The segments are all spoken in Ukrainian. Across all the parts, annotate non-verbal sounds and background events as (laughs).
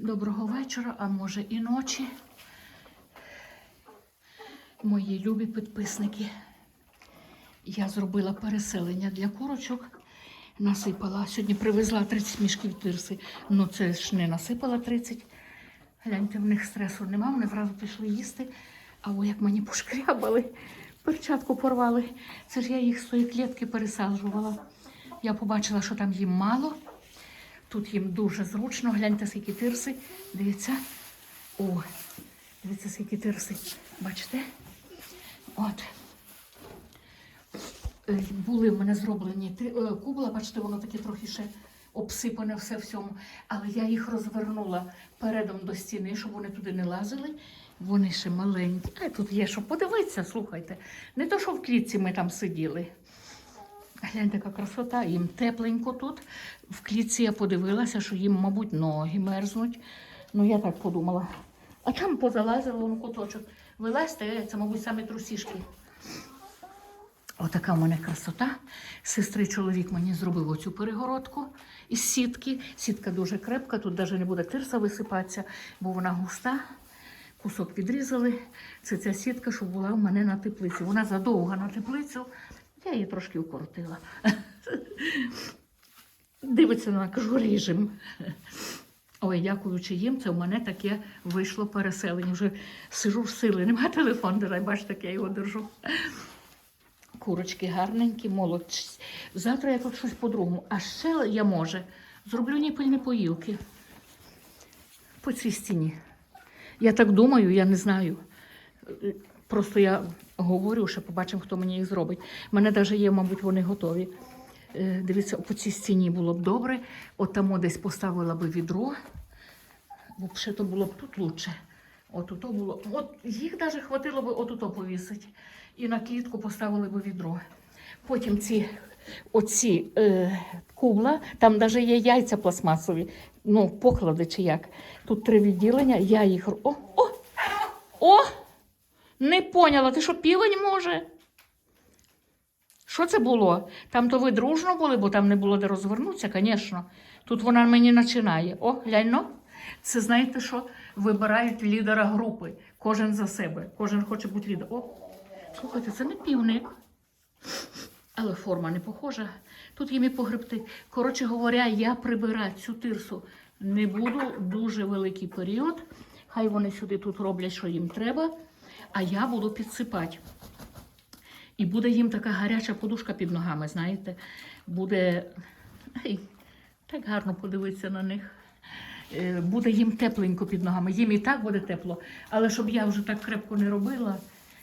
Доброго вечора, а може і ночі. Мої любі підписники. Я зробила переселення для курочок. Насипала. Сьогодні привезла 30 мішків тирси. Ну це ж не насипала 30. Гляньте, в них стресу нема, вони зразу пішли їсти. А о, як мені пошкрябали, перчатку порвали. Це ж я їх з тої клітки пересаджувала. Я побачила, що там їм мало. Тут їм дуже зручно. Гляньте, скільки тирси. Дивіться. О, дивіться, скільки тирси. Бачите? От. Е, Були в мене зроблені е, кубла, бачите, воно таке трохи ще обсипане все всьому. Але я їх розвернула передом до стіни, щоб вони туди не лазили. Вони ще маленькі. А тут є що подивитися, слухайте. Не то, що в клітці ми там сиділи. Гляньте, яка красота, їм тепленько тут. В клітці я подивилася, що їм, мабуть, ноги мерзнуть. Ну, я так подумала. А там позалазило в куточок. Вилазьте, це, мабуть, саме трусішки. Отака в мене красота. Сестри чоловік мені зробив оцю перегородку із сітки. Сітка дуже крепка, тут навіть не буде тирса висипатися, бо вона густа. Кусок відрізали. Це ця сітка, що була в мене на теплиці. Вона задовга на теплицю. Я її трошки укоротила. Дивиться на кажу, ріжем. Ой, дякуючи їм, це в мене таке вийшло переселення. Вже сижу в сили, нема телефон, дай бачите, я його держу. Курочки гарненькі, молодці. Завтра я тут щось по-другому. А ще я може зроблю ніпельні поїлки по цій стіні. Я так думаю, я не знаю. Просто я говорю, ще побачимо, хто мені їх зробить. У мене навіть є, мабуть, вони готові. Е, Дивіться, по цій стіні було б добре. От десь поставила би відро. Взагалі то було б тут лучше. От тут було. От їх навіть хватило б отут повісити. І на клітку поставили б відро. Потім ці оці е, кубла, там навіть є яйця пластмасові, ну, поклади чи як. Тут три відділення, я їх. О! О! О! Не поняла, ти що півень може? Що це було? Там то ви дружно були, бо там не було де розвернутися, звісно. Тут вона мені починає. О, гляньно. Це знаєте що? Вибирають лідера групи. Кожен за себе. Кожен хоче бути лідером. О, слухайте, це не півник. Але форма не похожа. Тут їм і погребти. Коротше говоря, я прибирати цю тирсу не буду дуже великий період. Хай вони сюди тут роблять, що їм треба, а я буду підсипати. І буде їм така гаряча подушка під ногами, знаєте. Буде Ей, так гарно подивитися на них. Е, Буде їм тепленько під ногами. Їм і так буде тепло. Але щоб я вже так крепко не робила,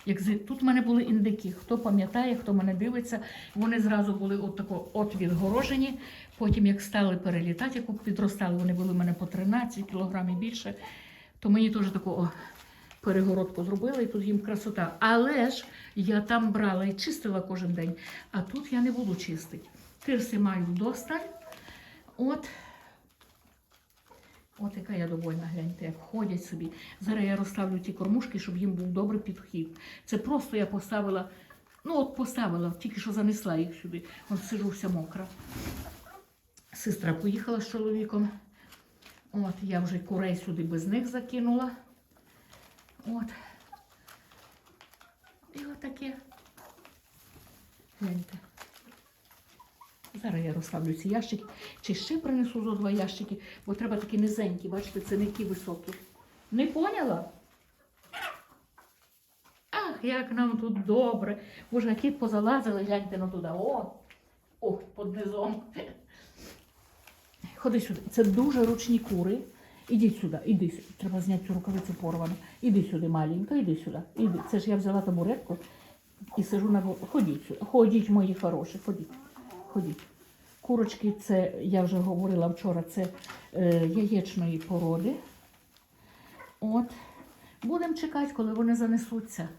як тут в мене були індики. Хто пам'ятає, хто мене дивиться, вони зразу були от тако от відгорожені. Потім, як стали перелітати, як підростали, вони були в мене по 13 кілограмів більше, то мені теж таку о, перегородку зробили, і тут їм красота. Але ж я там брала і чистила кожен день, а тут я не буду чистити. Тирси маю вдосталь. От. От яка я довольна, гляньте, як ходять собі. Зараз я розставлю ті кормушки, щоб їм був добрий підхід. Це просто я поставила, ну от поставила, тільки що занесла їх сюди. От сижу вся мокра. Сестра поїхала з чоловіком. От, я вже курей сюди без них закинула. От. І отаке. Гляньте. Зараз я розставлю ці ящики. Чи ще принесу зо два ящики, бо треба такі низенькі, бачите, це не ті високі. Не поняла? Ах, як нам тут добре. Боже, які позалазили, гляньте на туди. О, о, під низом. Ходи сюди. Це дуже ручні кури. Ідіть сюди, іди сюди. Треба зняти цю рукавицю порвану. Іди сюди, маленька, іди сюди. Іди. Це ж я взяла табуретку і сижу на вол- Ходіть сюди. Ходіть, мої хороші, ходіть. Ходіть. Курочки, це, я вже говорила вчора, це е, яєчної породи. От. Будемо чекати, коли вони занесуться.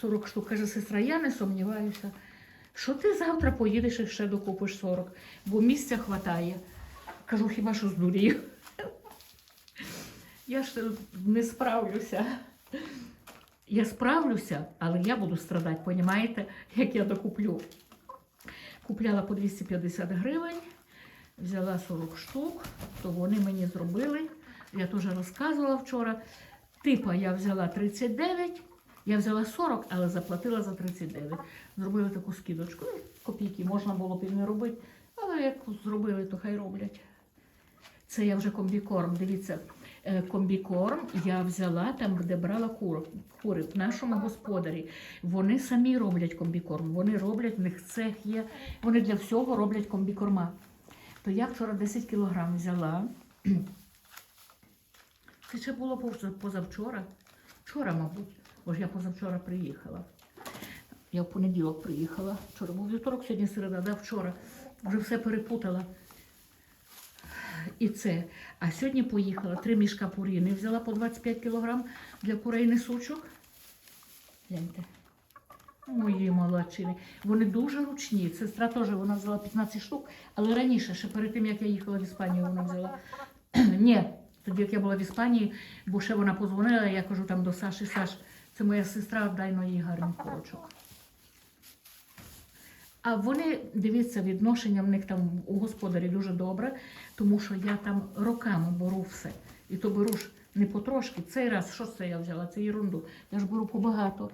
40 штук. Каже сестра, я не сумніваюся, що ти завтра поїдеш і ще докупиш 40, бо місця хватає. Кажу, хіба що здурію. Я ж не справлюся. Я справлюся, але я буду страдати, понімаєте, як я докуплю. Купляла по 250 гривень, взяла 40 штук, то вони мені зробили я теж розказувала вчора. Типа я взяла 39, я взяла 40, але заплатила за 39. Зробили таку скидочку. Ну, копійки можна було б і не робити, але як зробили, то хай роблять. Це я вже комбікорм. Дивіться, е, комбікорм я взяла там, де брала кури, кури в нашому господарі. Вони самі роблять комбікорм. Вони роблять, в них цех є. Вони для всього роблять комбікорма. То я вчора 10 кілограм взяла. (clears throat) Це ще було позавчора. Вчора, мабуть, бо ж я позавчора приїхала. Я в понеділок приїхала. Вчора був вівторок, сьогодні середа, да, вчора. Вже все перепутала. І це. А сьогодні поїхала три мішка пуріни. Взяла по 25 кілограм для курей несучок. Гляньте. Мої молодчини. Вони дуже ручні. Сестра теж вона взяла 15 штук, але раніше, ще перед тим, як я їхала в Іспанію, вона взяла. (clears throat) Ні, тоді як я була в Іспанії, бо ще вона позвонила, я кажу там до Саші, Саш, це моя сестра, дай на їй гарний курочок. А вони, дивіться, відношення в них там у господарі дуже добре, тому що я там роками беру все. І то беру ж не потрошки. Цей раз, що це я взяла? Це ерунду. Я ж беру побагато.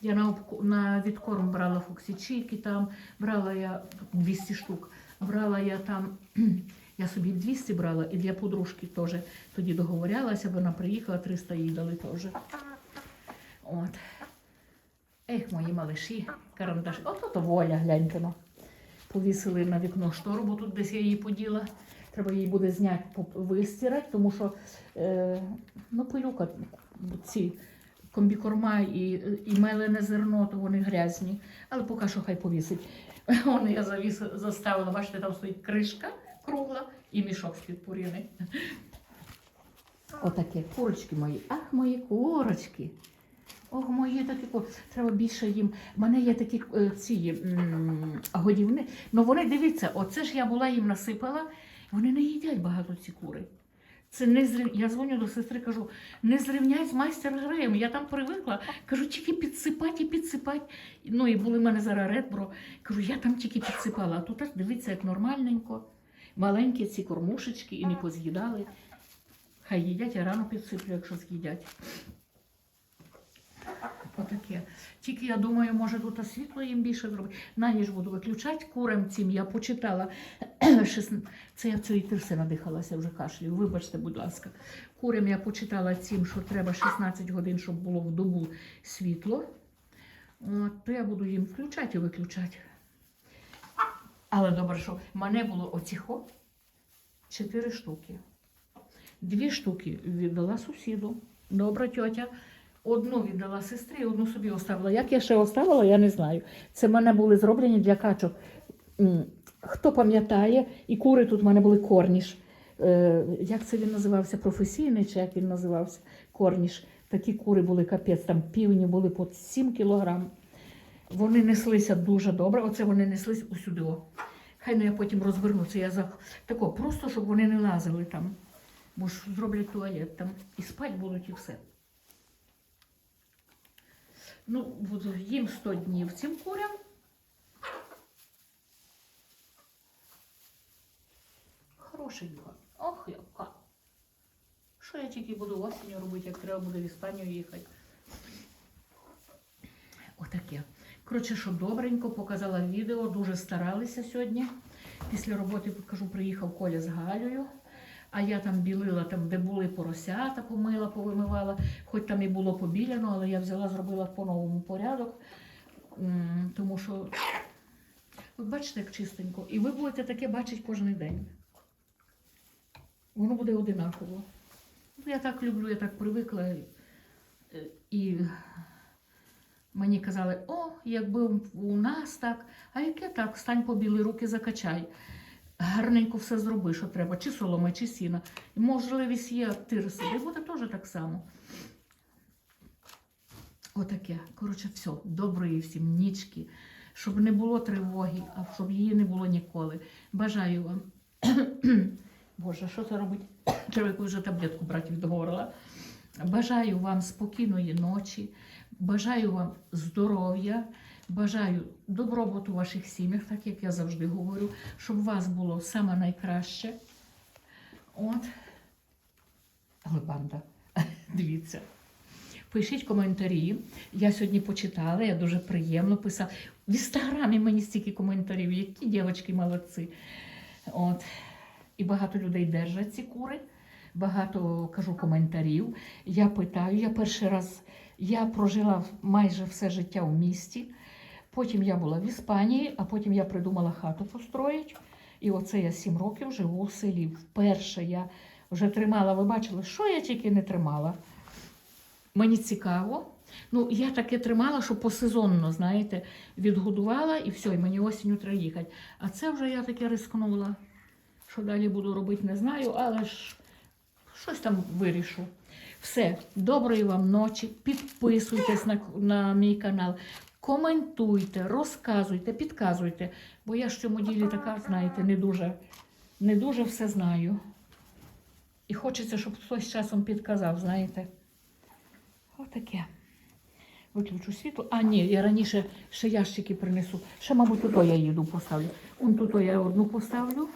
Я на, на відкорм брала фоксічіки там, брала я 200 штук, брала я там, (clears throat) я собі 200 брала і для подружки теж тоді договорялася, вона приїхала, 300 їй дали теж. От. Ех, мої малиші, карандаші. Ото то воля, гляньте. ну. Повісили на вікно штору, бо тут десь я її поділа. Треба її буде зняти, вистирати, тому що е, ну, пилюка, ці комбікорма і, і мелене зерно, то вони грязні. Але поки що хай повісить. (laughs) Вони я завіс, заставила, бачите, там стоїть кришка кругла і мішок з-під пуріни. Отакі курочки мої. Ах, мої курочки. Ох, мої такі. Треба більше їм. У мене є такі е, ці годівни. Ну вони дивіться, оце ж я була їм насипала. Вони не їдять багато ці кури. Це не зрів... Я дзвоню до сестри, кажу, не зрівняй з майстер греєм. Я там привикла. Кажу, тільки підсипати і підсипати. Ну і були в мене зараз редбро. Кажу, я там тільки підсипала. А тут аж дивіться, як нормальненько. Маленькі ці кормушечки і не поз'їдали. Хай їдять, я рано підсиплю, якщо з'їдять. Отаке. Тільки я думаю, може тут світло їм більше зробити. На ніч буду виключати курам цим. Я почитала. (clears throat) Це я цій тирси надихалася вже кашлю. Вибачте, будь ласка. Курям я почитала цим, що треба 16 годин, щоб було в добу світло. От, то я буду їм включати і виключати. Але добре, що в мене було оціхо 4 штуки. Дві штуки віддала сусіду. Добра тьотя. Одну віддала сестрі, одну собі оставила. Як я ще оставила, я не знаю. Це в мене були зроблені для качок. Хто пам'ятає, і кури тут в мене були корніш. Е, як це він називався? Професійний чи як він називався? Корніш. Такі кури були капець, там півні були по 7 кілограм. Вони неслися дуже добре. Оце вони неслись усюди. Хай ну я потім розверну це. Я за тако, просто щоб вони не лазили там. Бо ж зроблять туалет там і спать будуть і все. Ну, буду їм 100 днів цим курям. Хорошенько. Ох, яка. Що я тільки буду осінню робити, як треба буде в Іспанію їхати. Отаке. Коротше, що добренько показала відео, дуже старалися сьогодні. Після роботи, кажу, приїхав Коля з Галею. А я там білила, там, де були поросята, помила, повимивала. Хоч там і було побіляно, але я взяла, зробила по-новому порядок. Тому що, от бачите, як чистенько. І ви будете таке бачити кожен день. Воно буде одинаково. Я так люблю, я так привикла. Е, І мені казали, о, якби у нас так, а яке так, стань побіли руки, закачай. Гарненько все зроби, що треба, чи соломи, чи сіна. І можливість є тир сиди, буде теж так само. Отаке. Коротше, все, доброї всім нічки, щоб не було тривоги, а щоб її не було ніколи. Бажаю вам. (clears throat) Боже, що це робить? (clears throat) Треба якусь вже таблетку брати від горла. Бажаю вам спокійної ночі, бажаю вам здоров'я, бажаю добробуту ваших сім'ях, так як я завжди говорю, щоб у вас було саме найкраще. От. банда. (laughs) Дивіться. Пишіть коментарі. Я сьогодні почитала, я дуже приємно писала. В інстаграмі мені стільки коментарів, які дівчатки молодці. От. І багато людей держать ці кури, багато кажу коментарів. Я питаю, я перший раз я прожила майже все життя в місті. Потім я була в Іспанії, а потім я придумала хату построїть. І оце я сім років живу в селі. Вперше я вже тримала, ви бачили, що я тільки не тримала. Мені цікаво. Ну, я таке тримала, що посезонно, знаєте, відгодувала і все, і мені осінню треба їхати. А це вже я таке рискнула. Що далі буду робити, не знаю, але ж щось там вирішу. Все, доброї вам ночі. Підписуйтесь на, на мій канал, коментуйте, розказуйте, підказуйте. Бо я ж в цьому ділі така, знаєте, не дуже, не дуже все знаю. І хочеться, щоб хтось часом підказав, знаєте. Отаке. Виключу світло. А, ні, я раніше ще ящики принесу. Ще, мабуть, тут я їду поставлю. Вон тут я одну поставлю.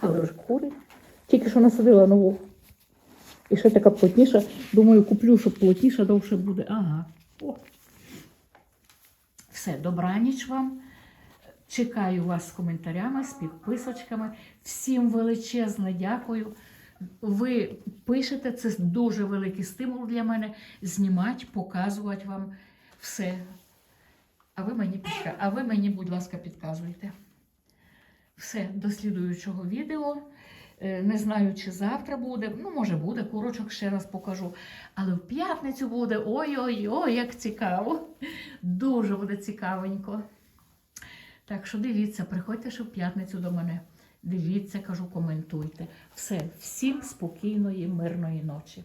Але ж кури. Тільки що насадила нову. І ще така плотніша. Думаю, куплю, щоб плотніша довше буде. Ага. О. Все, добраніч вам. Чекаю вас з коментарями, з підписочками. Всім величезне дякую. Ви пишете, це дуже великий стимул для мене знімати, показувати вам все. А ви мені а ви мені, будь ласка, підказуйте. Все, до слідуючого відео. Е, Не знаю, чи завтра буде. Ну, може буде, курочок ще раз покажу. Але в п'ятницю буде ой-ой-ой, як цікаво. Дуже буде цікавенько. Так що дивіться, приходьте ще в п'ятницю до мене. Дивіться, кажу, коментуйте. Все, всім спокійної, мирної ночі.